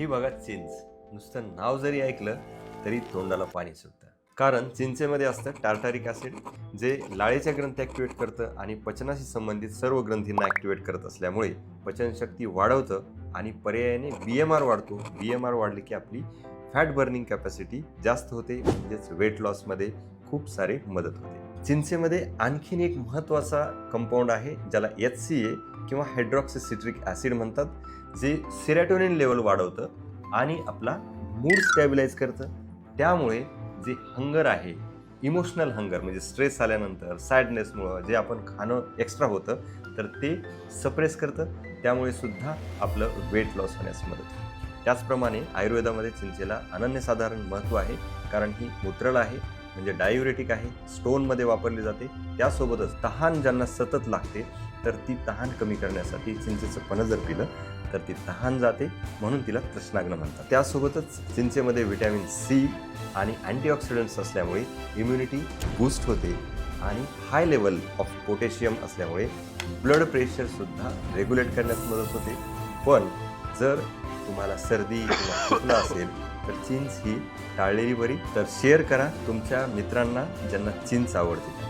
ही बघा चिंच. नुसतं नाव जरी ऐकलं तरी तोंडाला पाणी सुटतं. कारण चिंचेमध्ये असतं टार्टारिक ॲसिड जे लाळेच्या ग्रंथी ॲक्टिवेट करतं आणि पचनाशी संबंधित सर्व ग्रंथींना ॲक्टिवेट करत असल्यामुळे पचनशक्ती वाढवतं आणि पर्यायाने बी एम आर वाढतो. बी एम आर वाढली की आपली फॅट बर्निंग कॅपॅसिटी जास्त होते म्हणजेच वेट लॉसमध्ये खूप सारे मदत होते. चिंचेमध्ये आणखीन एक महत्त्वाचा कंपाऊंड आहे ज्याला एच सी ए किंवा हायड्रॉक्सी सिट्रिक ॲसिड म्हणतात जे सिरॅटोनिन लेवल वाढवतं आणि आपला मूड स्टॅबिलाईज करतं. त्यामुळे जे हंगर आहे इमोशनल हंगर म्हणजे स्ट्रेस आल्यानंतर सॅडनेसमुळं जे आपण खाणं एक्स्ट्रा होतं तर ते सप्रेस करतं. त्यामुळे सुद्धा आपलं वेट लॉस होण्यास मदत त्याचप्रमाणे आयुर्वेदामध्ये चिंचेला अनन्यसाधारण महत्त्व आहे कारण ही मूत्रल आहे. म्हणजे डायुरेटिक आहे स्टोनमध्ये वापरली जाते. त्यासोबतच तहान ज्यांना सतत लागते तर ती तहान कमी करण्यासाठी चिंचेचं पणं जर पिलं तर ती तहान जाते म्हणून तिला कृष्णाग्न म्हणतात. त्यासोबतच चिंचेमध्ये व्हिटॅमिन सी आणि अँटीऑक्सिडंट्स असल्यामुळे इम्युनिटी बूस्ट होते आणि हाय लेवल ऑफ पोटॅशियम असल्यामुळे ब्लड प्रेशरसुद्धा रेग्युलेट करण्यास मदत होते. पण जर तुम्हाला सर्दी किंवा खोकला असेल तर चिंच ही टाळलेली बरी. तर शेअर करा तुमच्या मित्रांना ज्यांना चिंच आवडते.